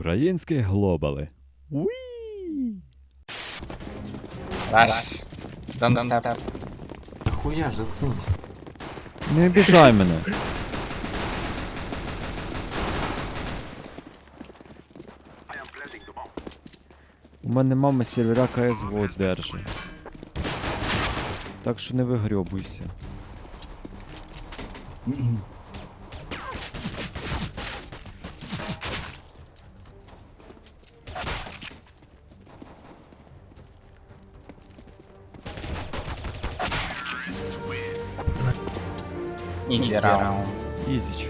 Українські глобали. Уі! Rush. Don't stop. Хуя ж заткнуть. Не обіжай мене. У мене мама сільвера КСГО держить. Так що не вигрьобуйся. Easy round. Ізіч.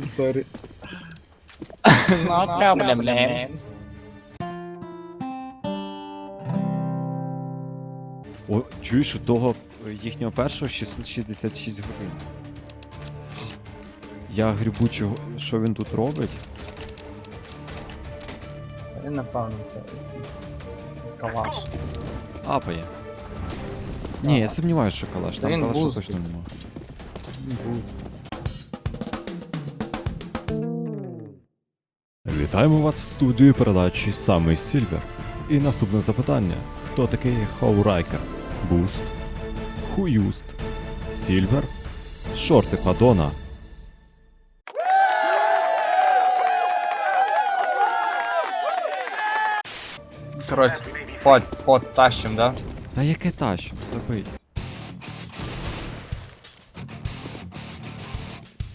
Sorry. No problem, man. О, чуєш, у того е, їхнього першого 666 годин. Я грибу, чого, що він тут робить. Він напевно це якийсь калаш. Апає. Ні, я сумніваюся, що калаш. Та Там він калашу бустить. точно нема. Вітаємо вас в студії передачі Самий Сільвер. І наступне запитання: хто такий Хоурайкер? Буст? Хуюст? Сільвер? Шорти Падона? Коротше, под, под тащим, да? Та яке тащ? Забий.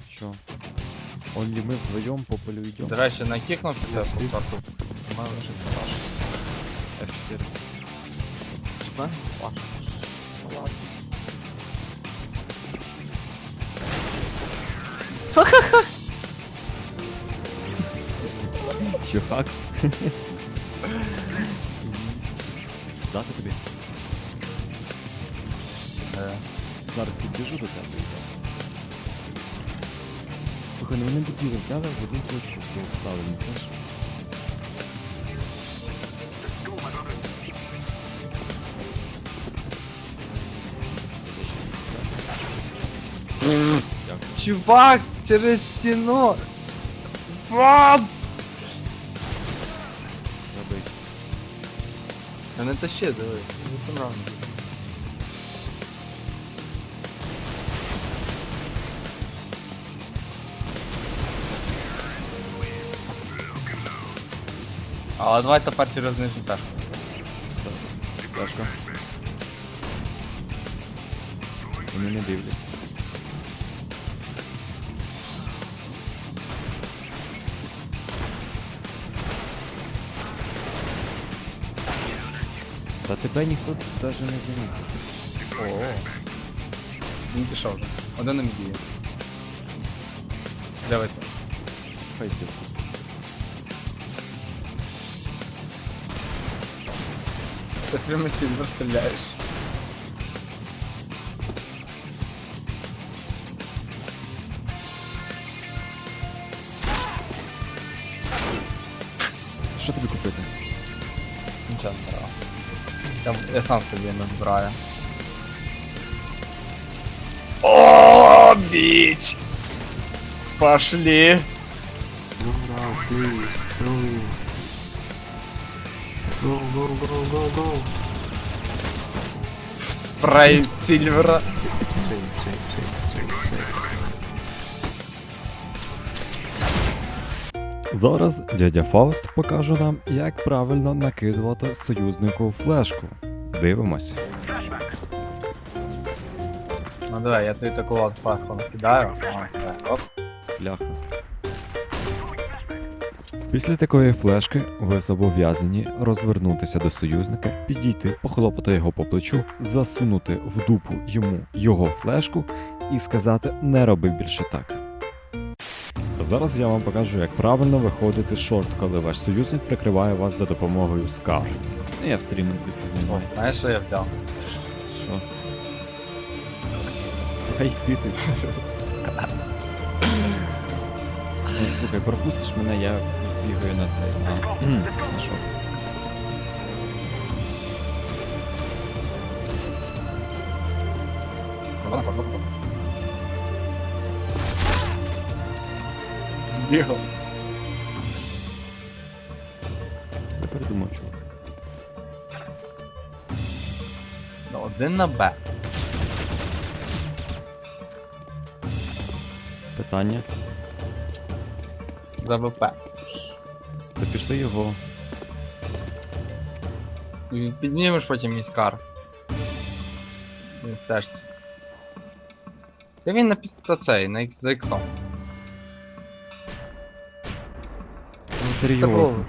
Що? Онлі ми вдвоєм по полю йдемо. До речі, накикнув тебе по карту. У мене вже калаш. F4. Да? Ваш. Ну ладно. Чи хакс? Дати тобі? Е, Зараз підбіжу до тебе. Слухай, ну вони будівлю взяли в одну точку вставлені, це ж. Чувак, через стіну! Вот! А не тащи, дивись, не сам. Але давай тепер через нижню ташку. Зараз. Тяжко. Вони не. Та тебе ніхто навіть не замітив. О. Він пішов вже. Один нам діє. Дивиться. Хай йде. Ти прямо сильвер стріляєш. Що тобі купити? Нічого не треба. Я, я сам собі назбираю. О, біч! Пошли! Гоу, гоу, гоу. Спрей сильвера. Зараз дядя Фауст покаже нам, як правильно накидувати союзнику флешку. Дивимось. Ну давай, я тобі таку от накидаю. О, так, Оп. Бляха. Після такої флешки ви зобов'язані розвернутися до союзника, підійти, похлопати його по плечу, засунути в дупу йому його флешку і сказати не роби більше так. Зараз я вам покажу, як правильно виходити шорт, коли ваш союзник прикриває вас за допомогою скар. Я в стріминку О, знаєш, що я взяв? Що? Хай йди ти. Ну, слухай, пропустиш мене, я бігаю на цей. А, на що? Збігав. Я передумав, чувак. один на Б. Питання. За ВП. Та пішли його. І Піднімеш потім іскар. Він в тежці. Та він на піс- та цей, на X за іксом. Серйозно.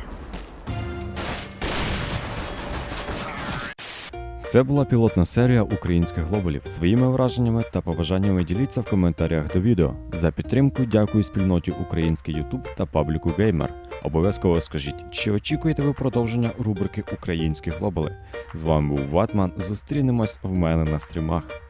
Це була пілотна серія українських глобалів. Своїми враженнями та побажаннями діліться в коментарях до відео. За підтримку дякую спільноті Український Ютуб та пабліку Геймер. Обов'язково скажіть, чи очікуєте ви продовження рубрики Українські глобали? З вами був Ватман. Зустрінемось в мене на стрімах.